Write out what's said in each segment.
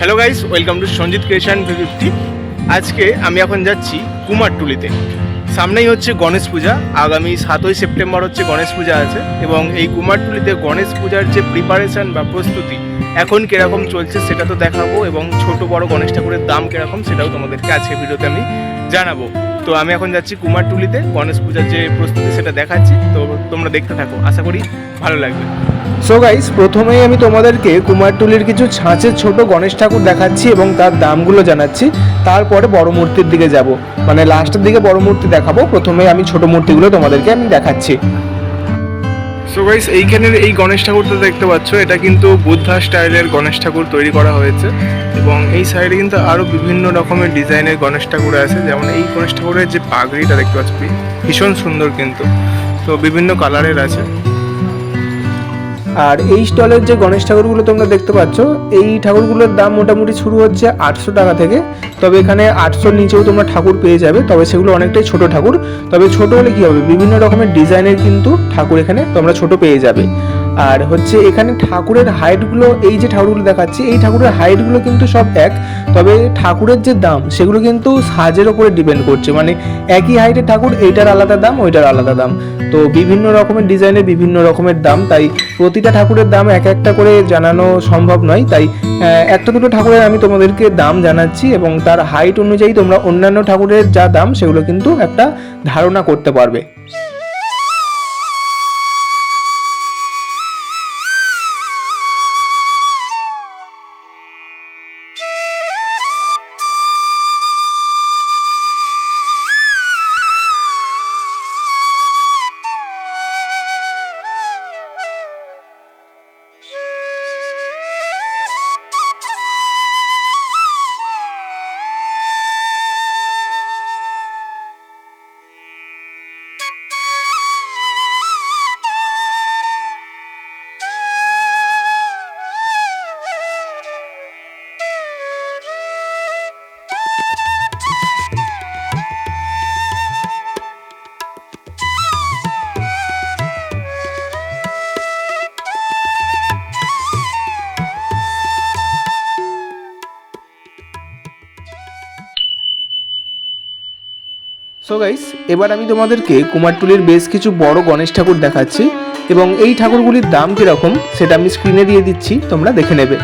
Hello guys welcome to Sanjit creation fifty আজকে আমি এখন যাচ্ছি কুমারটুলিতে সামনেই হচ্ছে গণেশ পূজা। আগামী সাতই সেপ্টেম্বর হচ্ছে গণেশ পূজা আছে এবং এই কুমারটুলিতে গণেশ পূজার যে প্রিপারেশন বা প্রস্তুতি, এখন কীরকম চলছে সেটা তো দেখাবো এবং ছোট বড় গণেশ ঠাকুরের দাম কীরকম সেটাও তোমাদেরকে আজকে ভিডিওতে আমি জানাব। তো আমি এখন যাচ্ছি কুমারটুলিতে গণেশ পূজার যে প্রস্তুতি সেটা দেখাচ্ছি। তো তোমরা দেখতে থাকো। আশা করি ভালো লাগবে। সো গাইস প্রথমেই আমি তোমাদেরকে কুমারটুলির কিছু ছাঁচের ছোট গণেশ ঠাকুর দেখাচ্ছি এবং তার দামগুলো জানাচ্ছি। তারপরে বড় মূর্তির দিকে যাব। মানে লাস্টের দিকে বড় মূর্তি দেখাবো। প্রথমে আমি ছোট মূর্তিগুলো তোমাদেরকে আমি দেখাচ্ছি। সো গাইস এইখানের এই গণেশ ঠাকুরটা দেখতে পাচ্ছ। এটা কিন্তু বুদ্ধা স্টাইলের গণেশ ঠাকুর তৈরি করা হয়েছে এবং এই সাইডে কিন্তু আরও বিভিন্ন রকমের ডিজাইনের গণেশ ঠাকুর আছে। যেমন এই গণেশ ঠাকুরের যে পাগড়িটা দেখতে পাচ্ছ, ভীষণ সুন্দর কিন্তু। তো বিভিন্ন কালারের আছে। আর এই স্টলের যে গণেশ ঠাকুরগুলো তোমরা দেখতে পাচ্ছ, এই ঠাকুরগুলোর দাম মোটামুটি শুরু হচ্ছে আটশো টাকা থেকে। তবে এখানে আটশোর নিচেও তোমরা ঠাকুর পেয়ে যাবে, তবে সেগুলো অনেকটাই ছোট ঠাকুর। তবে ছোট হলে কী হবে? বিভিন্ন রকমের ডিজাইনের কিন্তু ঠাকুর এখানে তোমরা ছোট পেয়ে যাবে। আর হচ্ছে এখানে ঠাকুরের হাইটগুলো, এই যে ঠাকুরগুলো দেখাচ্ছি, এই ঠাকুরের হাইটগুলো কিন্তু সব এক, তবে ঠাকুরের যে দাম, সেগুলো কিন্তু সাজের ওপরে ডিপেন্ড করছে। মানে একই হাইটের ঠাকুর, এইটার আলাদা দাম, ওইটার আলাদা দাম। তো বিভিন্ন রকমের ডিজাইনের বিভিন্ন রকমের দাম, তাই প্রতিটা ঠাকুরের দাম এক একটা করে জানানো সম্ভব নয়। তাই একটা দুটো ঠাকুরের আমি তোমাদেরকে দাম জানাচ্ছি এবং তার হাইট অনুযায়ী তোমরা অন্যান্য ঠাকুরের যা দাম, সেগুলো কিন্তু একটা ধারণা করতে পারবে। সো গাইস এবার আমি তোমাদেরকে কুমারটুলির বেশ কিছু বড় গণেশ ঠাকুর দেখাচ্ছি এবং এই ঠাকুরগুলির দাম কীরকম সেটা আমি স্ক্রিনে দিয়ে দিচ্ছি, তোমরা দেখে নেবে।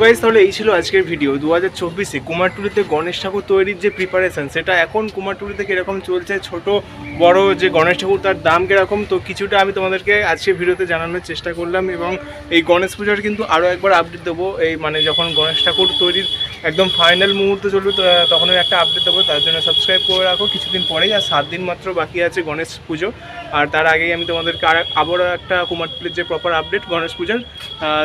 গাইজ তাহলে এই ছিল আজকের ভিডিও দু হাজার চব্বিশে কুমারটুলিতে গণেশ ঠাকুর তৈরির যে প্রিপারেশান সেটা এখন কুমারটুলিতে কীরকম চলছে ছোট বড় যে গণেশ ঠাকুর, তার দাম কীরকম? তো কিছুটা আমি তোমাদেরকে আজকে ভিডিওতে জানানোর চেষ্টা করলাম এবং এই গণেশ পুজোর কিন্তু আরও একবার আপডেট দেবো। এই মানে যখন গণেশ ঠাকুর তৈরির একদম ফাইনাল মুহূর্ত চলবে তখন একটা আপডেট দেবো। তার জন্য সাবস্ক্রাইব করে রাখো। কিছুদিন পরেই আর সাত দিন মাত্র বাকি আছে গণেশ পুজো। আর তার আগেই আমি তোমাদেরকে আর আবারও একটা কুমারটুলির যে প্রপার আপডেট গণেশ পুজোর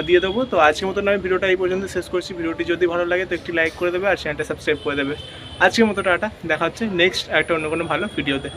দিয়ে দেবো। তো আজকের মতন আমি ভিডিওটা এই পর্যন্ত শেষ করছি। ভিডিওটি যদি ভালো লাগে তো একটি লাইক করে দেবে আর চ্যানেলটা সাবস্ক্রাইব করে দেবে। আজকের মতো টাটা। দেখা হচ্ছে নেক্সট একটা অন্য কোনো ভালো ভিডিওতে